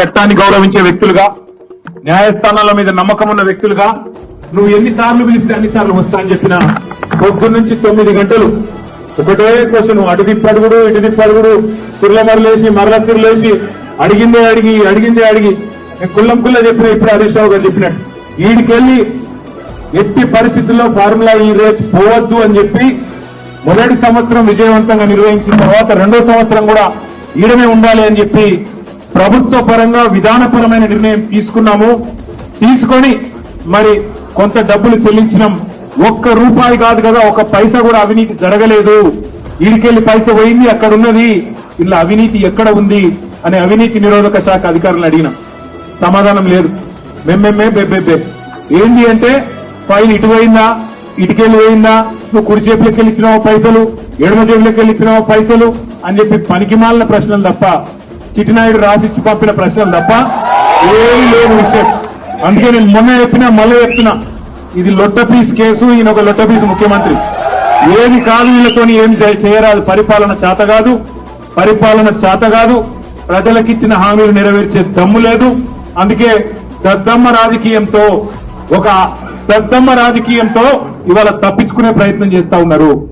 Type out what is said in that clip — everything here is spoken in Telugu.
చట్టాన్ని గౌరవించే వ్యక్తులుగా న్యాయస్థానాల మీద నమ్మకం ఉన్న వ్యక్తులుగా నువ్వు ఎన్నిసార్లు పిలిస్తే అన్నిసార్లు వస్తా అని చెప్పిన పొద్దున్న నుంచి తొమ్మిది గంటలు ఒకటే క్వశ్చన్ అటు తిప్పడుగుడు ఇటు తిప్పడుగుడు తిరులమరలేసి మరల తిరులేసి అడిగిందే అడిగి అడిగిందే అడిగి. కుల్లం కుల్ల చెప్పిన ఇప్పుడు హరీష్ రావు గారు చెప్పినట్టు వీడికెళ్ళి ఎట్టి పరిస్థితుల్లో ఫార్ములా ఈ రేస్ పోవద్దు అని చెప్పి మొదటి సంవత్సరం విజయవంతంగా నిర్వహించిన తర్వాత రెండో సంవత్సరం కూడా ఈడమే ఉండాలి అని చెప్పి ప్రభుత్వ పరంగా విధానపరమైన నిర్ణయం తీసుకున్నాము. తీసుకొని మరి కొంత డబ్బులు చెల్లించినాం. ఒక్క రూపాయి కాదు కదా ఒక పైసా కూడా అవినీతి జరగలేదు. ఈడికెళ్ళి పైస పోయింది అక్కడ ఉన్నది ఇలా అవినీతి ఎక్కడ ఉంది అనే అవినీతి నిరోధక శాఖ అధికారులను అడిగినాం. సమాధానం లేదు. మెమ్మెమ్మే బెబ్బెబ్బే ఏంటి అంటే ఫైల్ ఇటు పోయిందా ఇటుకెళ్ళి పోయిందా నువ్వు కుడి చేపులకి వెళ్ళి ఇచ్చినావు పైసలు ఎడమ చేపులకి వెళ్ళి ఇచ్చినావు పైసలు అని చెప్పి పనికిమాలిన ప్రశ్నలు తప్ప చిట్టినాయుడు రాసిచ్చి పంపిన ప్రశ్నలు తప్ప ఏమి లేని విషయం. అందుకే నేను మొన్న చెప్పినా మళ్ళీ చెప్తున్నా. ఇది లొట్ట పీస్ కేసు ఈయన ఒక లొట్ట పీస్ ముఖ్యమంత్రి. ఏది కాదు వీళ్ళతోని ఏం చేయరాదు. పరిపాలన చేత కాదు పరిపాలన చేత కాదు. ప్రజలకిచ్చిన హామీలు నెరవేర్చే దమ్ము లేదు. అందుకే దద్దమ్మ రాజకీయంతో ఒక దద్దమ్మ రాజకీయంతో ఇవాళ తప్పించుకునే ప్రయత్నం చేస్తా ఉన్నారు.